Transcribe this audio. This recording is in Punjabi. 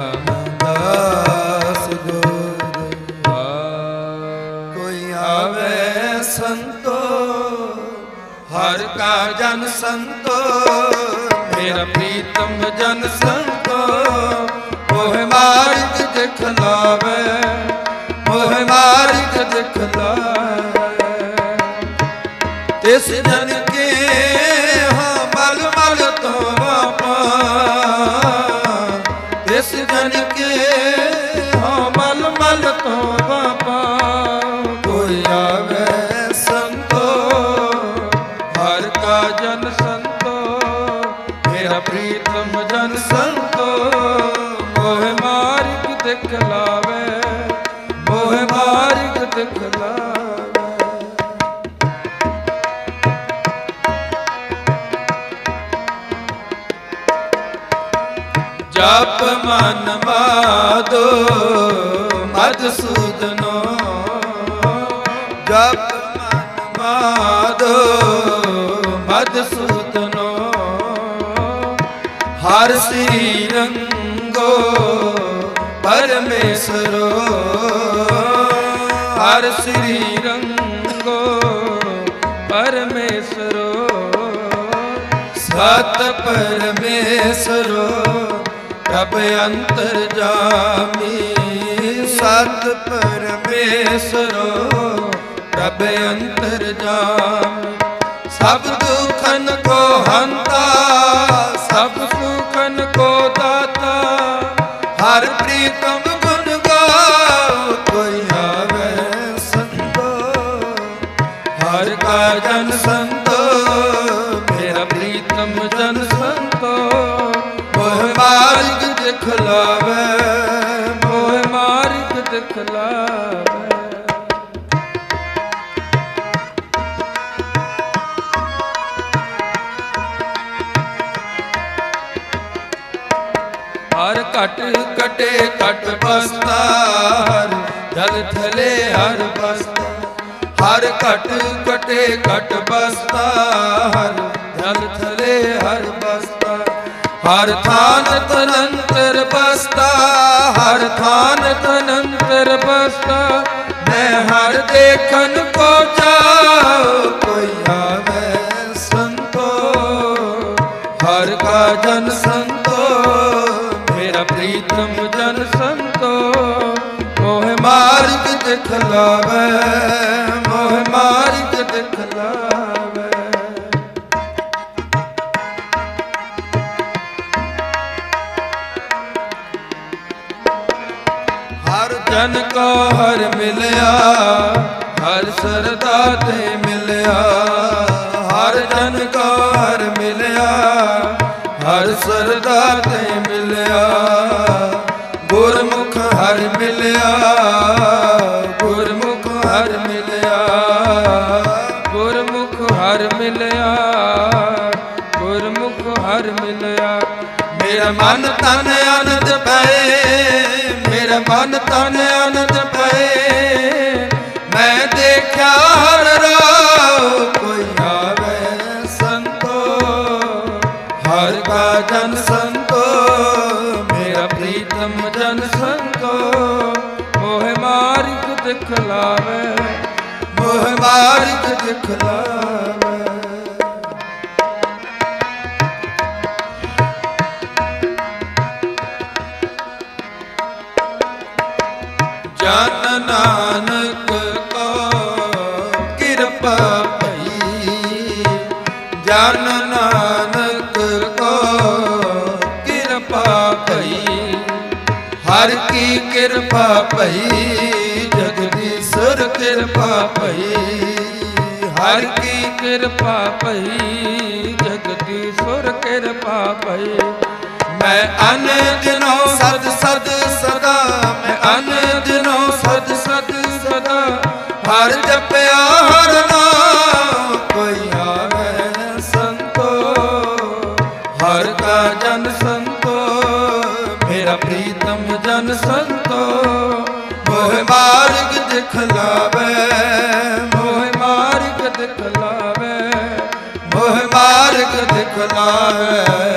ਦਾਸ ਗੁਰ। ਕੋਈ ਆਵੇ ਸੰਤੋ ਹਰ ਕਾ ਜਨ ਸੰਤੋ। ਮੇਰਾ ਪ੍ਰੀਤਮ ਜਨ ਸੰਤੋ ਮੋਹ ਮਾਰਗ ਦਿਖਲਾਵੇ ਮੋਹ ਮਾਰਗ ਦਿਖਲਾਵੇ ਤਿਸ ਜਨ ਕੇ ਜਪ ਮਨ ਮਾਦੋ ਮਦਸੂਦਨੋ ਜਪ ਮਨ ਮਾਦੋ ਮਦਸੂਦਨੋ ਹਰ ਸ੍ਰੀ ਰੰਗੋ ਪਰਮੇਸ਼ਰੋ। ਹਰ ਸ੍ਰੀ ਰੰਗੋ ਪਰਮੇਸ਼ਰੋ। ਸਤ ਪਰਮੇਸ਼ਰੋ, ਪ੍ਰਭ ਅੰਤਰ ਜਾਮੀ। ਸਤ ਪਰਮੇਸ਼ਰੋ, ਪ੍ਰਭ ਅੰਤਰ ਜਾਮੀ। ਸਭ ਦੁਖਨ ਕੋ ਹੰਤਾ, ਸਭ ਸੁਖਨ ਕੋ ਦਾਤਾ। ਹਰ ਪ੍ਰੀਤਮ ਹਰ ਘਟ ਕਟੇ ਘਟ ਬਸਤਾਰ ਜਲ ਥਲੇ ਹਰ ਬਸਤਾ ਹਰ ਘਟ ਕਟੇ ਘਟ ਬਸਤਾਰ ਜਲ ਥਲੇ ਹਰ ਬਸਤਾ ਹਰ ਥਾਨ ਤਨੰਤਰ ਬਸਤਾ ਹਰ ਥਾਨ ਤਨੰਤਰ ਬਸਤਾ, ਮੈਂ ਹਰ ਦੇਖਨ ਕੋ ਜਾਉ ਕੋਈ ਆਵੇ ਸੰਤੋ, ਹਰ ਕਾ ਜਨ ਸੰਤੋ, ਮੇਰਾ ਪ੍ਰੀਤਮ ਜਨ ਸੰਤੋ, ਮੋਹ ਮਾਰਗ ਦਿਖਲਾਵੇ ਜਨ ਕੋ ਹਰ ਮਿਲਿਆ, ਹਰ ਸਰਦਾ ਤੇ ਮਿਲਿਆ। ਹਰ ਜਨ ਕੋ ਹਰ ਮਿਲਿਆ, ਹਰ ਸਰਦਾ ਤੇ ਮਿਲਿਆ। ਗੁਰਮੁਖ ਹਰ ਮਿਲਿਆ, ਗੁਰਮੁਖ ਹਰ ਮਿਲਿਆ। ਗੁਰਮੁਖ ਹਰ ਮਿਲਿਆ, ਗੁਰਮੁਖ ਹਰ ਮਿਲਿਆ। ਮੇਰਾ ਮਨ ਤਨ ਆਨੰਦ ਪਏ ਮੇਰਾ ਮਨ ਤਨ ਆਨੰਦ ਪਏ। ਮੈਂ ਦੇਖਿਆ ਹਰ ਰਾਹ ਕੋਈ ਆਵੇ ਸੰਤੋ। ਹਰ ਕਾ ਜਨ ਸੰਤੋ, ਮੇਰਾ ਪ੍ਰੀਤਮ ਜਨ ਸੰਤੋ। ਮੋਹ ਮਾਰਗ ਦਿਖਲਾਵੇ ਮੋਹ ਮਾਰਗ ਦਿਖਲਾਵੇ ਨਾਨਕ ਕੋ ਕਿਰਪਾ ਭਈ ਜਨ ਨਾਨਕ ਕੋ ਕਿਰਪਾ ਭਈ ਹਰ ਕੀ ਕਿਰਪਾ ਭਈ ਜਗਦੀਸ਼ਰ ਕਿਰਪਾ ਭਈ ਹਰ ਕੀ ਕਿਰਪਾ ਭਈ ਜਗਦੀਸ਼ਰ ਕਿਰਪਾ ਭਈ ਮੈਂ ਅਨ ਦਿਨੋ ਸਦ ਸਦ ਸਦਾ ਹਰ ਜਪਿਆ, ਹਰ ਨਾਮ ਕੋਈ ਆਵੇ ਸੰਤੋ। ਹਰ ਕਾ ਜਨ ਸੰਤੋ, ਮੇਰਾ ਪ੍ਰੀਤਮ ਜਨ ਸੰਤੋ। ਮੋਹ ਮਾਰਗ ਦਿਖਲਾਵੇ ਮੋਹ ਮਾਰਗ ਦਿਖਲਾਵੇ ਮੋਹ ਮਾਰਗ ਦਿਖਲਾਵੇ